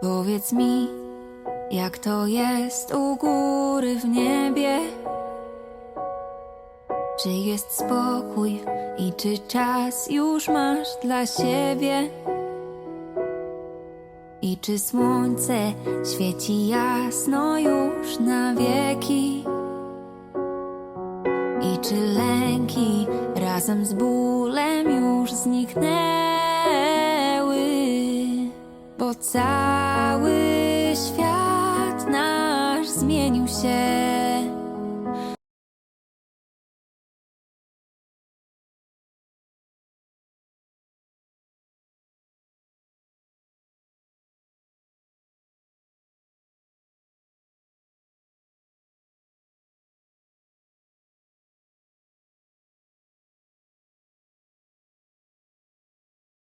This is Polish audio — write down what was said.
Powiedz mi, jak to jest u góry w niebie? Czy jest spokój i czy czas już masz dla siebie? I czy słońce świeci jasno już na wieki? I czy lęki razem z bólem już zniknęły? Bo cały świat nasz zmienił się.